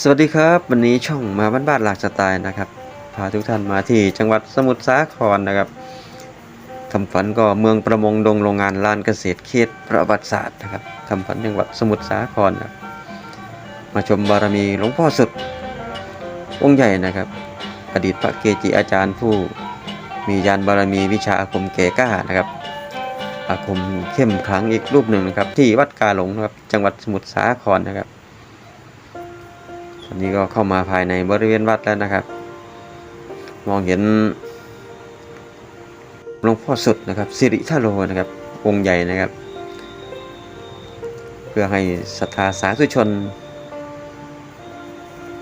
สวัสดีครับ วันนี้ช่องมาบ้านบ้านหลากสไตล์นะครับ พาทุกท่านมาที่จังหวัดสมุทรสาครนะครับคำฝันก็เมืองประมงดงโรงงานลานเกษตรเขตประวัติศาสตร์นะครับคำฝันจังหวัดสมุทรสาครนะมาชมบารมีหลวงพ่อสุดองค์ใหญ่นะครับ อดีตพระเกจิอาจารย์ผู้มียานบารมีวิชาอาคมแก่กล้านะครับ อาคมเข้มขลังอีกรูปหนึ่งนะครับ ที่วัดกาหลงนะครับจังหวัดสมุทรสาครนะครับ ตอนนี้ก็เข้ามาภายในบริเวณวัดแล้วนะครับ มองเห็นหลวงพ่อสุดนะครับสิริทาโลนะครับ องค์ใหญ่นะครับ เพื่อให้ศรัทธาสาธุชน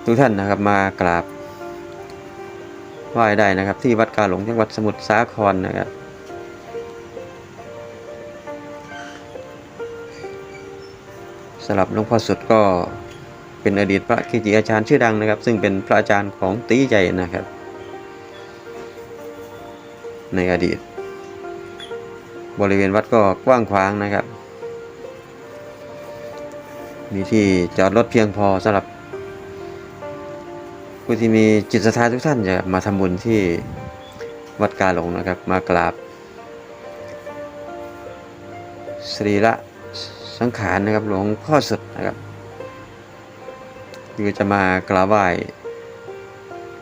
ทุกท่านนะครับมากราบไหว้ได้นะครับ ที่วัดกาหลงจังหวัดสมุทรสาครนะครับสำหรับหลวงพ่อสุดก็ เป็นอดีตพระเกจิอาจารย์ชื่อดังนะครับ ซึ่งเป็นพระอาจารย์ของตีใหญ่นะครับ ในอดีต บริเวณวัดก็กว้างขวางนะครับ มีที่จอดรถเพียงพอสำหรับผู้ที่มีจิตศรัทธาทุกท่านจะมาทำบุญที่วัดกาหลงนะครับ มากราบสรีระสังขารนะครับหลวงพ่อสุดนะครับ หรือจะมากราบไหว้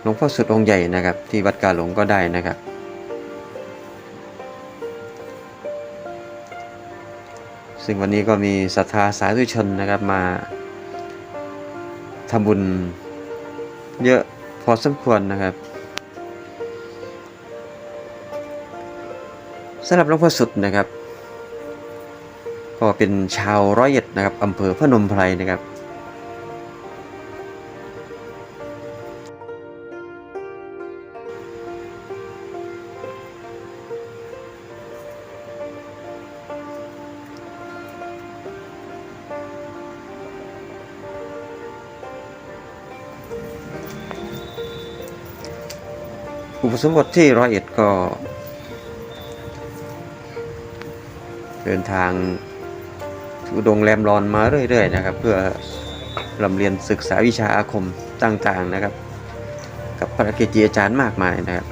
หลวงพ่อสุดองค์ใหญ่นะครับ ที่วัดกาหลงก็ได้นะครับ ซึ่งวันนี้ก็มีศรัทธาสาธุชนนะครับมาทำบุญเยอะพอสมควรนะครับสำหรับหลวงพ่อสุดนะครับ ก็เป็นชาวร้อยเอ็ดนะครับอำเภอพนมไพรนะครับ อุปสมบทที่ร้อยเอ็ดก็ เดินทางทุดงแรมรอนมาเรื่อยๆนะครับ เพื่อลำเรียนศึกษาวิชาอาคมต่างๆนะครับ กับพระเกจิอาจารย์มากมายนะครับ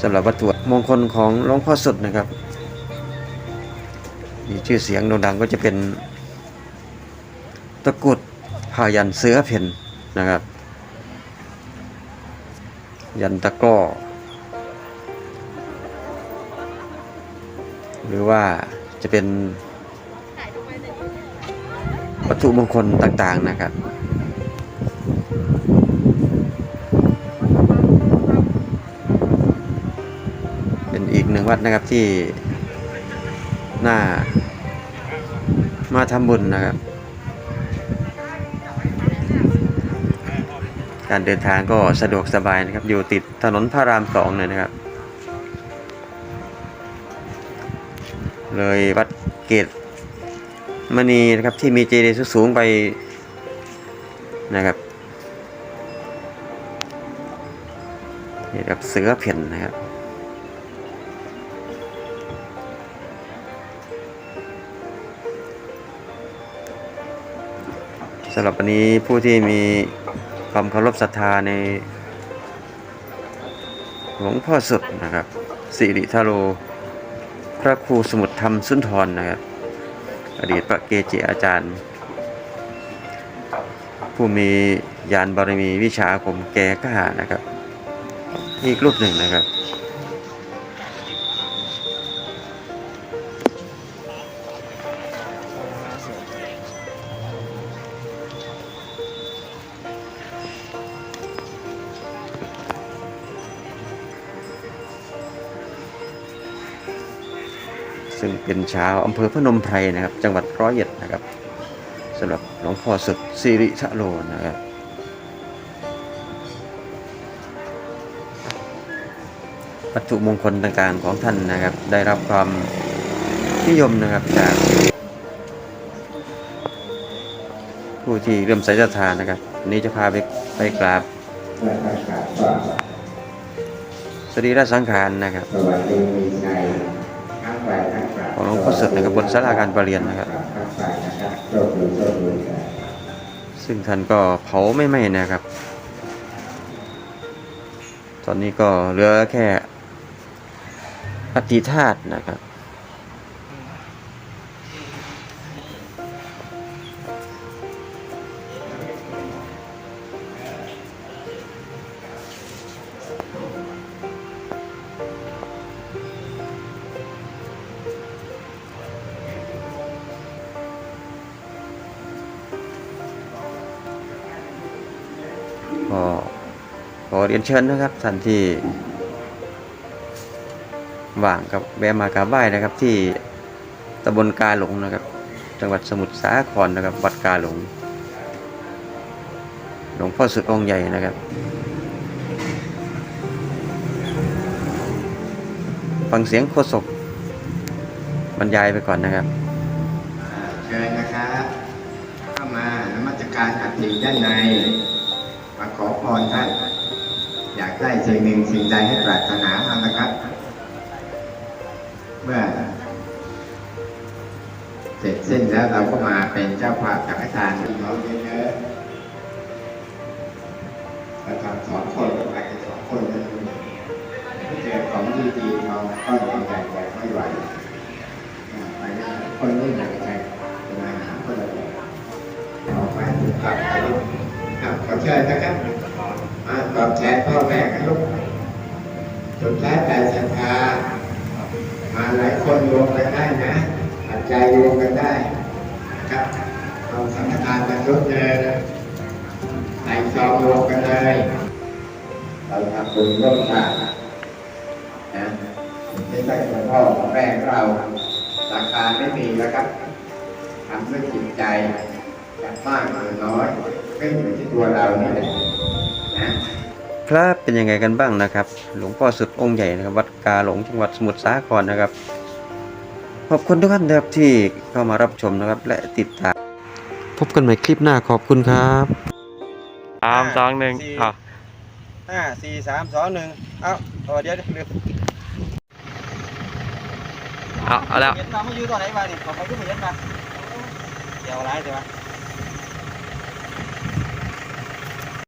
สำหรับวัตถุมงคลของหลวงพ่อสุดนะครับ มีชื่อเสียงโด่งดังก็จะเป็น ตะกุดพายันเสือเพ่น นะครับ ยันตะก้อ หรือว่าจะเป็นวัตถุมงคลต่างๆนะครับเป็นอีกหนึ่งวัดนะครับที่น่ามาทำบุญนะครับ การเดินทางก็สะดวกสบายนะครับ อยู่ติดถนนพระรามสองเลยนะครับ เลยวัดเกตมณีนะครับที่มีเจดีย์สูงไปนะครับนี่ครับเสือเพ่นนะครับสำหรับวันนี้ผู้ที่มี ความเคารพศรัทธาในหลวงพ่อสุดนะครับสิริทาโร พระครูสมุทรธรรมสุนทรนะครับ อดีตพระเกจิอาจารย์ ผู้มียานบารมีวิชาผมแก่กล้านะครับ อีกรูปหนึ่งนะครับ ซึ่งเป็นชาวอำเภอพนมไพรนะครับ จังหวัดร้อยเอ็ดนะครับสำหรับหลวงพ่อสุดสิริทะโลนะครับวัตถุมงคลต่างๆของท่านนะครับ ได้รับความนิยมนะครับจากผู้ที่เริ่มใส่ศรัทธานะครับวันนี้จะพาไปไปกราบสรีระสังขารนะครับ ดีปีไก่ทั้งไปทั้งกลับวงพ่อพ่อเสดนะครับบนศาลาการประเรียนนะครับ ซึ่งท่านก็เผาไม่ไหม้นะครับ ตอนนี้ก็เหลือแค่อติธาตุนะครับ เรียนเชิญนะครับท่านที่ว่างกับแวะมากราบไหว้นะครับ ที่ตำบลกาหลงนะครับ จังหวัดสมุทรสาครนะครับวัดกาหลง หลวงพ่อสุดองค์ใหญ่นะครับฟังเสียงโฆษกบรรยายไปก่อนนะครับเชิญนะครับเข้ามานมัสการอัฐิด้านใน มาขอพรท่าน ได้สิ่งหนึ่งสิ่งใดให้ปรารถนาเอานะครับ เมื่อ เสร็จสิ้นแล้วเราก็มาเป็นเจ้าภาพสังฆทานพี่น้องเยอะๆเราทำสองคนไปสองคนนะเจอของดีๆทองก้อนใหญ่ๆไม่ไหวไปนะคนนี้หนักใจมาหาคนละแบบออกมาถูกกลับไปลูกอะขอเชิญนะครับ ตอบแทนพ่อแม่กันลูกสุดท้ายแต่ศรัทธามาหลายคนรวมกันได้นะปัจจัยรวมกันได้นะครับเอาสังฆทานมาชุดเดินใส่ซองรวมกันเลยเราทำบุญร่วมกันนะไม่ใช่ของพ่อของแม่ของเราราคาไม่มีแล้วครับทำด้วยจิตใจจะมากหรือน้อยก็อยู่ที่ตัวเรานี่แหละ ครับเป็นยังไงกันบ้างนะครับ หลวงพ่อสุดองค์ใหญ่นะครับวัดกาหลงจังหวัดสมุทรสาครนะครับ ขอบคุณทุกท่านนะครับที่เข้ามารับชมนะครับ และติดตามพบกันใหม่คลิปหน้าขอบคุณครับสามสองหนึ่งสี่อะห้าสี่สามสองหนึ่งเอ้าต่อเดี๋ยวเดี๋ยวลืมเอาเอาแล้ว เห็นมาเมื่อยืนตัวไหนมาเนี่ยขอเขาขึ้นมาเห็นมาเดี๋ยวอะไรใช่ไหม